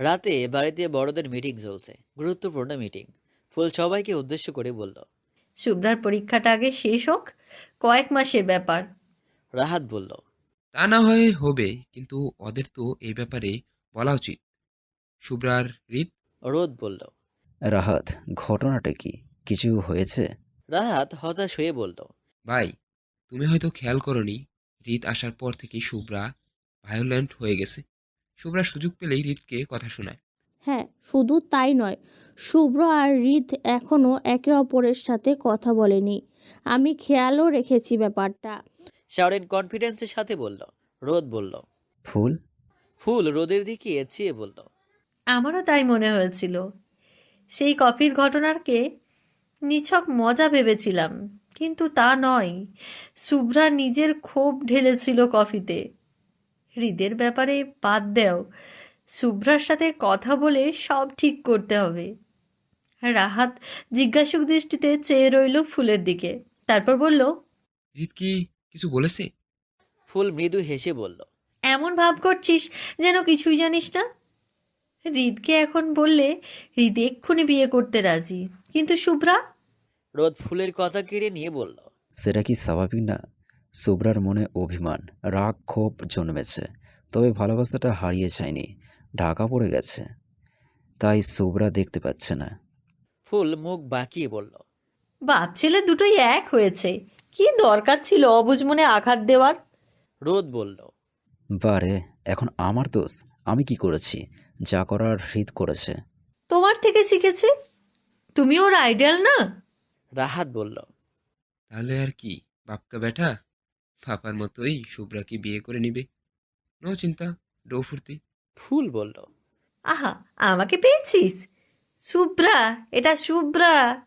রাতে বাড়িতে বড়দের মিটিং চলছে গুরুত্বপূর্ণ মিটিং ফুল সবাইকে উদ্দেশ্য করে বলল শুভ্রার পরীক্ষাটা আগে শেষ হোক কয়েক মাসের ব্যাপার। রাহাত বলল তা না হয় হবে কিন্তু ওদের তো এই ব্যাপারে বলা উচিত। শুভ্রার রিত? রোদ বলল রাহাত ঘটনাটা কি? কিছু হয়েছে? রাহাত হতাশ হয়ে বলল ভাই তুমি হয়তো খেয়াল করনি রিত আসার পর থেকে শুভ্রা ভায়োলেন্ট হয়ে গেছে। শুভ্রা সুযোগ পেলেই রিতকে কথা শোনায়। হ্যাঁ শুধু তাই নয় শুভ্র আর রিত এখনও একে অপরের সাথে কথা বলেনি। আমি খেয়ালও রেখেছি ব্যাপারটা। শাওরিন কনফিডেন্সের সাথে বলল রোদ বলল। ফুল? ফুল রোদের দিকে এছিয়ে বলল। আমারও তাই মনে হয়েছিল। সেই কফির ঘটনাকে নিছক মজা ভেবেছিলাম কিন্তু তা নয় শুভ্রা নিজের ক্ষোভ ঢেলেছিল কফিতে। হৃদের ব্যাপারে বাদ দেও। শুভ্রার সাথে কথা বলে সব ঠিক করতে হবে। রাহাত জিজ্ঞাসুক দৃষ্টিতে চেয়ে রইল ফুলের দিকে। তারপর বলল হৃদ কি কিছু বলেছে? ফুল মৃদু হেসে বলল এমন ভাব করছিস যেন কিছুই জানিস না? হৃদকে এখন বললে হৃদ এক্ষুনি বিয়ে করতে রাজি। কিন্তু শুভ্রা রোদ ফুলের কথা কেড়ে নিয়ে বলল সেটা কি স্বাভাবিক না? শুভ্রার মনে অভিমান রাগ ক্ষোভ জন্মেছে তবে ভালোবাসাটা হারিয়ে যায়নি ঢাকা পড়ে গেছে। তাই শুভ্রা দেখতে পাচ্ছে না। ফুল মুখ বাঁকিয়ে বলল বাপ ছেলে দুটোই এক হয়েছে কি দরকার ছিল অবুঝ মনে আঘাত দেওয়ার? রোদ বলল বারে এখন আমার দোষ আমি কি করেছি? যা করার হৃদ করেছে। তোমার থেকে শিখেছে? তুমি ওর আইডিয়াল না? রাহাত বলল তাহলে আর কি বাপকা ব্যাটা ফাপার মতোই শুভ্রাকে বিয়ে করে নিবে। নো চিন্তা ডো ফুর্তি। ফুল বলল। আহা আমাকে পেয়েছিস? শুভ্রা এটা শুভ্রা।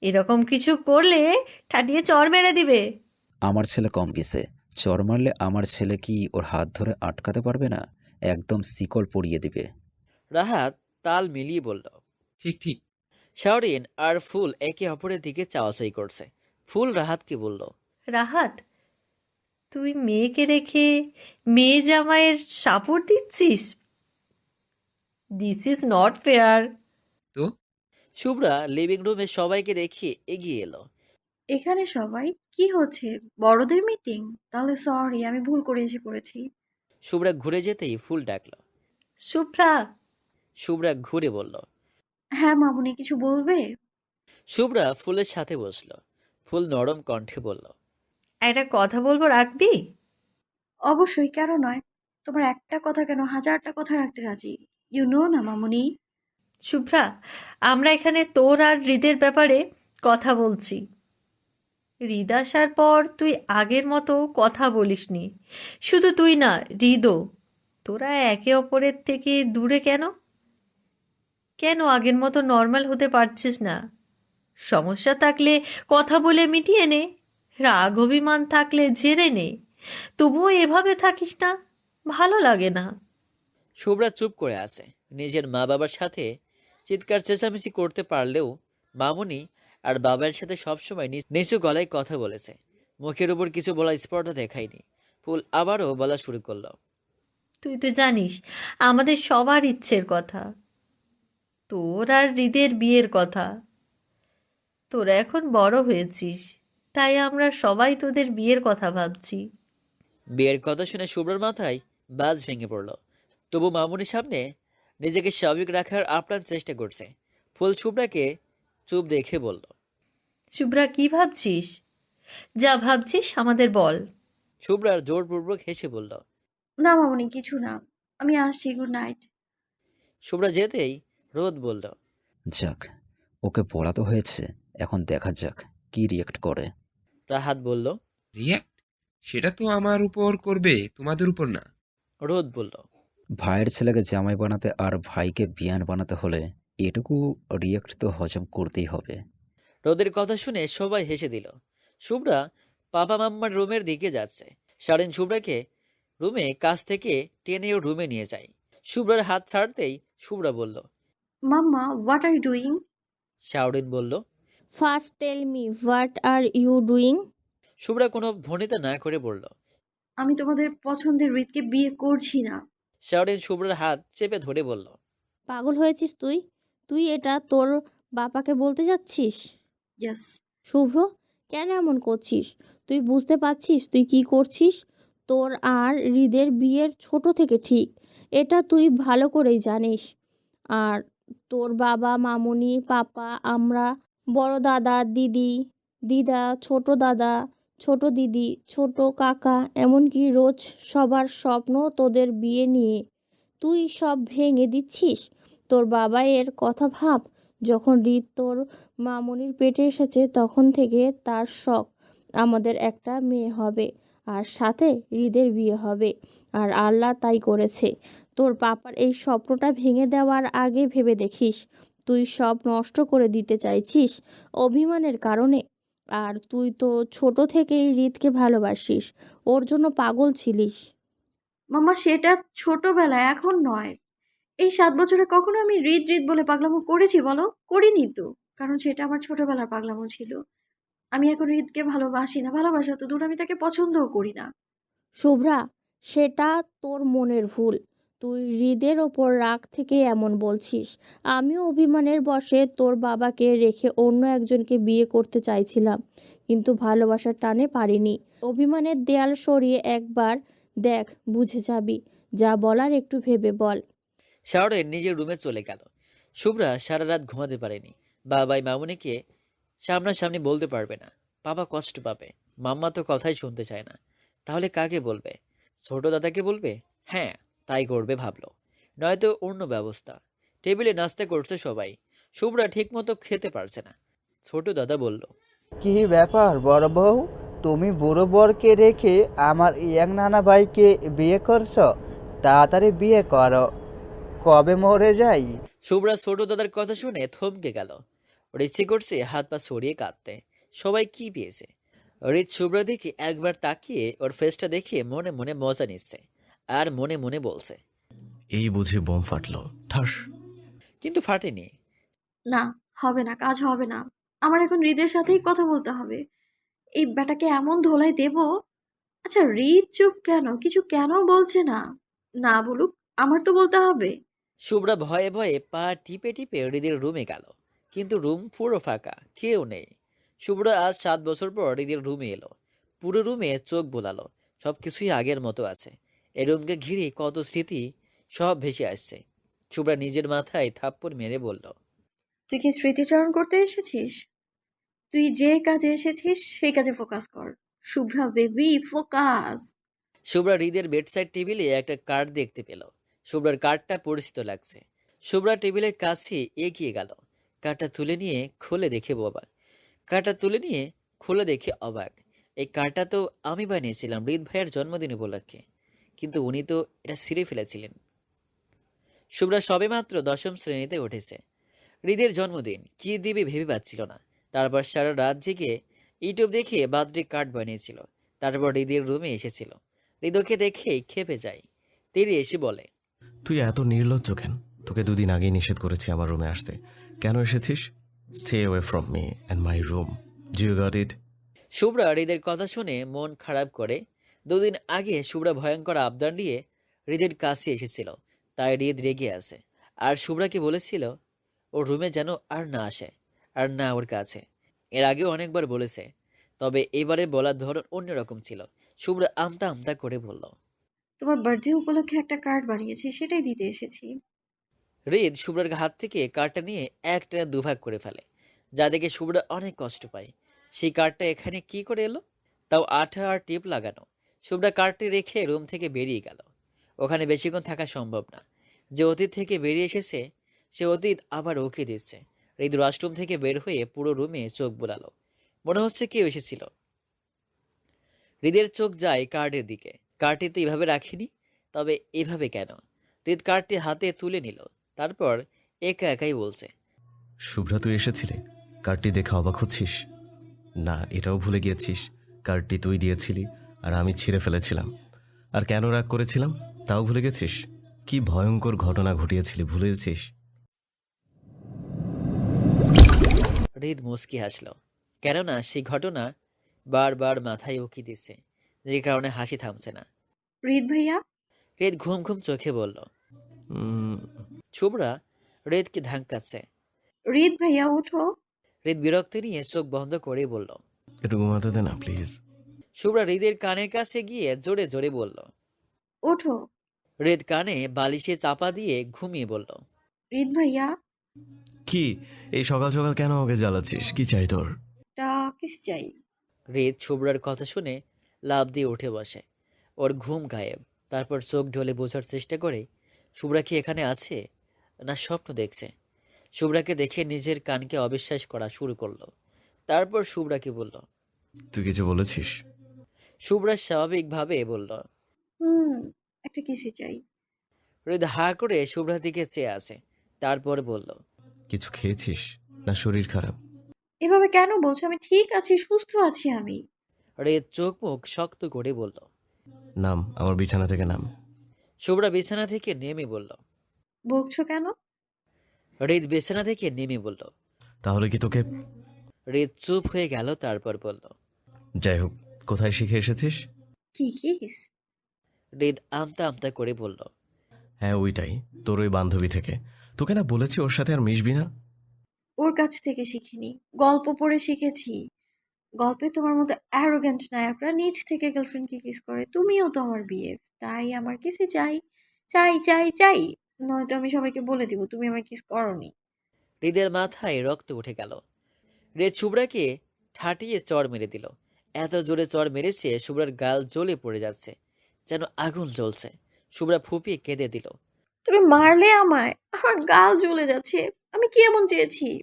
এরকম কিছু করলে ঠাটিয়ে চর মেরে দিবে। আমার ছেলে কম কিসে চর মারলে আমার ছেলে কি ওর হাত ধরে আটকাতে পারবে না? একদম শিকল পড়িয়ে দিবে। রাহাত তাল মিলিয়ে বলল ঠিক ঠিক। শাওরিন আর ফুল একে অপরের দিকে চাওয়াচাই করছে। ফুল রাহাতকে বলল রাহাত তুই মেয়েকে রেখে মেয়ে জামাইয়ের সাপোর্ট দিচ্ছিস? দিস ইজ নট ফেয়ার তো? শুভ্রা লিভিং রুমে সবাইকে দেখিয়ে এগিয়ে এলো। এখানে সবাই? কি হচ্ছে? বড়দের মিটিং তাহলে সরি আমি ভুল করে এসে পড়েছি। শুভ্রা ঘুরে যেতেই ফুল ডাকলো। শুভ্রা! শুভ্রা ঘুরে বলল হ্যাঁ মামুনি কিছু বলবে? শুভ্রা ফুলের সাথে বসল। ফুল নরম কণ্ঠে বলল একটা কথা বলব রাখবি? অবশ্যই কেন নয়। তোমার একটা কথা কেন হাজারটা কথা রাখতে রাজি। ইউ নো না মামুনি? শুভ্রা আমরা এখানে তোর আর হৃদের ব্যাপারে কথা বলছি। হৃদ আসার পর তুই আগের মতো কথা বলিসনি। শুধু তুই না হৃদও। তোরা একে অপরের থেকে দূরে কেন? কেন আগের মতো নর্মাল হতে পারছিস না? সমস্যা থাকলে কথা বলে মিটিয়ে নে। রাগ অভিমান থাকলে ঝেড়ে নে। তবুও এভাবে থাকিস না ভালো লাগে না। শুভ্রা চুপ করে আছে। নিজের মা বাবার সাথে চিৎকার চেঁচামেচি করতে পারলেও মামুনি আর বাবার সাথে সবসময় নিচ- নিচু গলায় কথা বলেছে। মুখের উপর কিছু বলা স্পর্ধা দেখায়নি। ফুল আবারও বলা শুরু করল। তুই তো জানিস আমাদের সবার ইচ্ছের কথা। তোর আর হৃদের বিয়ের কথা। তোরা এখন বড় হয়েছিস। তাই আমরা সবাই তোদের বিয়ের কথা ভাবছি। বিয়ের কথা শুনে শুভ্রার মাথায় বাজ ভেঙে পড়ল। তবু মামুনির সামনে নিজেকে স্বাভাবিক রাখার আপ্রাণ চেষ্টা করছে। ফুল শুভ্রাকে চুপ দেখে বলল শুভ্রা কি ভাবছিস? যা ভাবছিস আমাদের বল। শুভ্রার জোরপূর্বক হেসে বলল না মামুনি কিছু না। আমি আসছি গুড নাইট শুভ্রা যেতেই রোদ বলল যাক ওকে বলা তো হয়েছে। এখন দেখা যাক কি রিয়েক্ট করে। রাহাত বলল রিয়াক্ট সেটা তো আমার উপর করবে তোমাদের উপর না। রোদ বলল ভাইয়ের ছেলেকে জামাই বানাতে আর ভাইকে বিয়ান বানাতে হলে এটুকু রিয়েক্ট তো হজম করতেই হবে। রোদের কথা শুনে সবাই হেসে দিল। শুভ্রা পাপা মাম্মার রুমের দিকে যাচ্ছে। সারেন শুভ্রাকে রুমে কাছ থেকে টেনে ও রুমে নিয়ে যায়। শুভ্রার হাত ছাড়তেই শুভ্রা বলল mamma what are you doing Shaorin বলল first tell me what are you doing? Shubhra কোনো ভনিতা না করে বলল আমি তোমাদের পছন্দের রিতকে বিয়ে করছি না। শাওরিন শুভ্রার হাত চেপে ধরে বলল পাগল হয়েছিস তুই? তুই এটা তোর বাবাকে বলতে যাচ্ছিস? ইয়েস শুভ্র কেন এমন করছিস? তুই বুঝতে পারছিস তুই কি করছিস? তোর আর হৃদের বিয়ের ছোট থেকে ঠিক এটা তুই ভালো করেই জানিস। আর তোর বাবা মামুনি পাপা আমরা বড় দাদা, দিদি, দিদা, ছোট দাদা, ছোট দিদি, ছোট কাকা, এমনকি রোজ সবার স্বপ্ন তোদের বিয়ে নিয়ে। তুই সব ভেঙে দিচ্ছিস? তোর বাবা এর কথা ভাব। যখন হৃদ তোর মামনির পেটে এসেছে, তখন থেকে তার শখ আমাদের একটা মেয়ে হবে আর সাথে হৃদের বিয়ে হবে। আর আল্লাহ তাই করেছে। তোর পাপার এই স্বপ্নটা ভেঙে দেওয়ার আগে ভেবে দেখিস। তুই সব নষ্ট করে দিতে চাইছিস অভিমানের কারণে। আর তুই তো ছোট থেকেই হৃদকে ভালোবাসিস ওর জন্য পাগল ছিলিস। মাম্মা সেটা ছোটবেলায় এখন নয়। এই সাত বছরে কখনো আমি হৃদ হৃদ বলে পাগলামো করেছি বলো? করিনি তো কারণ সেটা আমার ছোটবেলার পাগলামো ছিল। আমি এখন হৃদকে ভালোবাসি না ভালোবাসা তো দূর আমি তাকে পছন্দও করি না। শুভ্রা সেটা তোর মনের ভুল। তুই হৃদের ওপর রাগ থেকে এমন বলছিস? আমিও অভিমানের বশে তোর বাবাকে রেখে অন্য একজনকে বিয়ে করতে চাইছিলাম, কিন্তু ভালোবাসার টানে পারিনি। অভিমানের দেয়াল সরিয়ে একবার দেখ, বুঝে যাবি। যা বলার একটু ভেবে বল। শাওরের নিজের রুমে চলে গেল। শুভ্রা সারা রাত ঘুমাতে পারেনি। বাবাই মামুনিকে সামনাসামনি বলতে পারবে না। বাবা কষ্ট পাবে। মাম্মা তো কথাই শুনতে চায় না। তাহলে কাকে বলবে? ছোট দাদাকে বলবে? হ্যাঁ। তাই করবে ভাবলো। নয়তো অন্য ব্যবস্থা। টেবিলে নাস্তা করছে সবাই। শুভ্রা ঠিকমতো খেতে পারছে না। ছোট দাদা বলল কি ব্যাপার বড় বউ? তুমি বুড়ো বরকে রেখে আমার ইয়াং নানা ভাইকে বিয়ে করছ? তাড়াতাড়ি বিয়ে করো। কবে মরে যাই? শুভ্রা ছোট দাদার কথা শুনে থমকে গেল। ইচ্ছে করছে হাত পা সরিয়ে কাঁদতে। সবাই কি পেয়েছে? রিত শুভ্রা দেখে একবার তাকিয়ে ওর ফেসটা দেখে মনে মনে মজা নিচ্ছে। আর মনে মনে বলছে। এই বুঝি বোম ফাটলো। ঠাস। কিন্তু ফাটেনি। না হবে না কাজ হবে না। আমার এখন হৃদের সাথেই কথা বলতে হবে। এই ব্যাটাকে এমন ধোলাই দেব? আচ্ছা হৃদ চুপ কেন? কিছু কেন বলছে না? না বলুক আমার তো বলতে হবে। শুভ্রা ভয়ে ভয়ে পা টিপে টিপে হৃদের রুমে গেল। কিন্তু রুম পুরো ফাঁকা কেউ নেই। শুভ্রা আজ সাত বছর পর হৃদের রুমে এলো। পুরো রুমে চোখ বোলালো। সব কিছুই আগের মতো আছে। এই রুমকে ঘিরে কত স্মৃতি সব ভেসে আসছে। শুভ্রা নিজের মাথায় থাপ্পড় মেরে বলল তুই কি স্মৃতিচারণ করতে এসেছিস? তুই যে কাজে এসেছিস সেই কাজে ফোকাস কর। শুভ্রা বেবি ফোকাস শুভ্রা হৃদের বেডসাইড টেবিলে একটা কার্ড দেখতে পেল। শুভ্রার কার্ডটা পরিচিত লাগছে। শুভ্রা টেবিলের কাছে এগিয়ে গেল। কার্ডটা তুলে নিয়ে খুলে দেখে বাবা কার্ডটা তুলে নিয়ে খুলে দেখে অবাক। এই কার্ডটা তো আমি বানিয়েছিলাম হৃদ ভাইয়ের জন্মদিন উপলক্ষে। কিন্তু উনি তো এটা ছিঁড়ে ফেলেছিলেন। শুভ্রা সবেমাত্র দশম শ্রেণীতে উঠেছে। হৃদের জন্মদিন কি দিবে ভেবে পাচ্ছিল না। তারপর সারা রাত জেগে ইউটিউব দেখে বার্থডে কার্ড বানিয়েছিল। তারপর হৃদের রুমে এসেছিল। হৃদয়কে দেখেই খেপে যায়। তেরি এসে বলে তুই এত নির্লজ্জ কেন? তোকে দুদিন আগেই নিষেধ করেছি আমার রুমে আসতে। কেন এসেছিস? Stay away from me and my room Jio got it Shubhra হৃদের কথা শুনে মন খারাপ করে দুদিন আগে শুভ্রা ভয়ঙ্কর আবদার নিয়ে হৃদের কাছে এসেছিল। তাই হৃদ রেগে আছে। আর শুভ্রাকে বলেছিল ওর রুমে যেন আর না আসে আর না ওর কাছে। এর আগেও অনেকবার বলেছে তবে এবারে বলার ধরন অন্যরকম ছিল। শুভ্রা আমতা আমতা করে বলল তোমার বার্থডে উপলক্ষে একটা কার্ড বানিয়েছি সেটাই দিতে এসেছি। হৃদ শুভ্রার হাত থেকে কার্ডটা নিয়ে এক টেনে দুভাগ করে ফেলে যা দেখে শুভ্রা অনেক কষ্ট পায়। সেই কার্ডটা এখানে কি করে এলো? তাও আঠা আর টিপ লাগানো। শুভ্রা কার্ডটি রেখে রুম থেকে বেরিয়ে গেল। ওখানে বেশিক্ষণ থাকা সম্ভব না। যে অতীত থেকে বেরিয়ে এসেছে, সে অতীত আবার ওকে দিচ্ছে। হৃদ ওয়াশরুম থেকে বের হয়ে পুরো রুমে চোখ বোলালো। মনে হচ্ছে কেউ এসেছিল। হৃদের চোখ যায় কার্ডের দিকে। কার্ডটি তো এভাবে রাখিনি, তবে এভাবে কেন? হৃদ কার্ডটি হাতে তুলে নিল। তারপর একা একাই বলছে, শুভ্রা, তুই এসেছিলে? কার্ডটি দেখে অবাক হচ্ছিস? না, এটাও ভুলে গিয়েছিস। কার্ডটি তুই দিয়েছিলি আর আমি ছিঁড়ে ফেলেছিলাম। আর কেন রাগ করেছিলাম? তাও ভুলে গেছিস? কি ভয়ঙ্কর ঘটনা ঘটিয়েছিলি ভুলে গেছিস হৃদ মুচকি হাসল। কেননা সেই ঘটনা বারবার মাথায় উকি দিচ্ছে যে কারণে হাসি থামছে না। হৃদ ভাইয়া? হৃদ ঘুম ঘুম চোখে বলল উম, শুভ্রা হৃদকে ধাক্কাচ্ছে। হৃদ ভাইয়া উঠো হৃদ বিরক্তি নিয়ে চোখ বন্ধ করে বলল একটু ঘুমাতে দে না প্লিজ। শুভ্রা হৃদের কানের কাছে গিয়ে জোরে জোরে বলল ওঠো। হৃদ কানে বালিশে চাপা দিয়ে ঘুমিয়ে বলল হৃদ ভাইয়া। কি? এই সকাল সকাল কেন ওকে জ্বালাচ্ছিস? কি চাই তোর? টা কিস চাই। হৃদ শুভ্রার কথা শুনে লাভ দিয়ে উঠে বসে। ওর ঘুম গায়েব। তারপর চোখ ঢলে বোঝার চেষ্টা করে শুভ্রা কি এখানে আছে না স্বপ্ন দেখছে? শুভ্রাকে দেখে নিজের কানকে অবিশ্বাস করা শুরু করল। তারপর শুভ্রাকে বলল তুই কিছু বলেছিস? শুভ্রা স্বাভাবিকভাবে বলল হুম একটা কিসি চাই। হৃদ হা করে শুভ্রার দিকে চেয়ে আছে তারপর বলল কিছু খেয়েছিস না শরীর খারাপ? এভাবে কেন বলছো? আমি ঠিক আছি সুস্থ আছি আমি। হৃদ চোখ মুখ শক্ত করে বলল নাম আমার বিছানা থেকে নাম। শুভ্রা বিছানা থেকে নেমে বলল বকছো কেন? হৃদ বিছানা থেকে নেমে বলল তাহলে কি তোকে হৃদ চুপ হয়ে গেল তারপর বলল যাই হোক কোথায় শিখে এসেছিস? কি কিস হৃদ আমতা আমতা করে বলল হ্যাঁ ওইটাই তোর ওই বান্ধবী থেকে। তোকে না বলেছি ওর সাথে আর মিশবি না? ওর কাছ থেকে শিখিনি গল্প পড়ে শিখেছি। গল্পে তোমার মতো অ্যারোগ্যান্ট নায়করা নিজ থেকে গার্লফ্রেন্ডকে কিস করে তুমিও তো আমার বিয়ে তাই আমার কিসে চাই। চাই চাই চাই নয়তো আমি সবাইকে বলে দিব তুমি আমার কিস করনি। হৃদের মাথায় রক্ত উঠে গেল। হৃদ শুভ্রাকে ঠাটিয়ে চড় মেরে দিল। এত জোরে চড় মেরেছে শুভ্রার গাল জ্বলে পড়ে যাচ্ছে যেন আগুন জ্বলছে। শুভ্রা ফুপিয়ে কেঁদে দিল। তুমি মারলে আমায় আমার গাল জ্বলে যাচ্ছে আমি কি এমন চেয়েছি?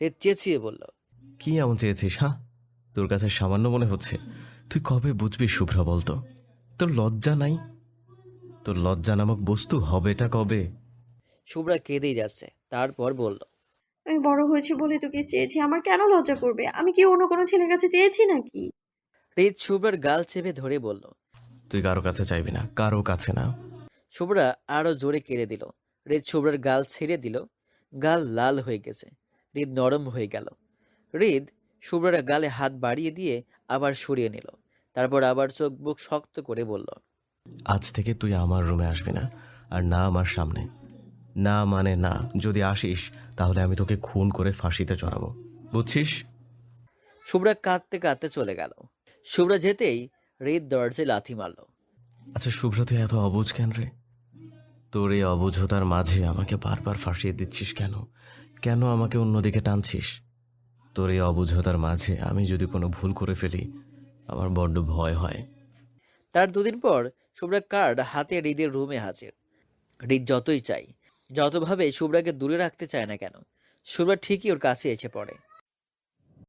হৃদ চেঁচিয়ে বলল কি এমন চেয়েছিস হ্যাঁ তোর কাছে সামান্য মনে হচ্ছে। তুই কবে বুঝবি শুভ্র বলতো? তোর লজ্জা নাই? তোর লজ্জা নামক বস্তু হবেটা কবে? শুভ্রা কেঁদেই যাচ্ছে তারপর বলল আমি বড় হয়েছি বলে তো কিস চেয়েছি। আমার কেন লজ্জা করবে? আমি কি অন্য কোনো ছেলের কাছে চেয়েছি নাকি? হৃদ শুভ্রার গাল চেপে ধরে বলল তুই কারও কাছে চাইবি না কারও কাছে না। শুভ্রা আরও জোরে কেঁদে দিল। হৃদ শুভ্রার গাল ছেড়ে দিল। গাল লাল হয়ে গেছে। হৃদ নরম হয়ে গেল। হৃদ শুভ্রার গালে হাত বাড়িয়ে দিয়ে আবার সরিয়ে নিল। তারপর আবার চোখ বুক শক্ত করে বলল আজ থেকে তুই আমার রুমে আসবি না আর না আমার সামনে। না মানে না যদি আসিস তাহলে আমি তোকে খুন করে ফাঁসিতে চড়াবো। বুঝছিস? শুভ্রা কাঁদতে কাঁদতে চলে গেল। শুভ্রা যেতেই রেদ দরজায় লাথি মারল। আচ্ছা শুভ্র তুই এত অবুঝ কেন রে? তোর এই অবুঝতার মাঝে আমাকে বারবার ফাঁসিয়ে দিচ্ছিস কেন? কেন আমাকে অন্যদিকে টানছিস? তোর এই অবুঝতার মাঝে আমি যদি কোনো ভুল করে ফেলি আমার বড্ড ভয় হয়। তার দুদিন পর শুভ্রা কার্ড হাতে হৃদের রুমে হাজির। হৃদ যতই চাই যতভাবে শুভ্রাকে দূরে রাখতে চায় না কেন শুভ্রা ঠিকই ওর কাছে এসে পড়ে।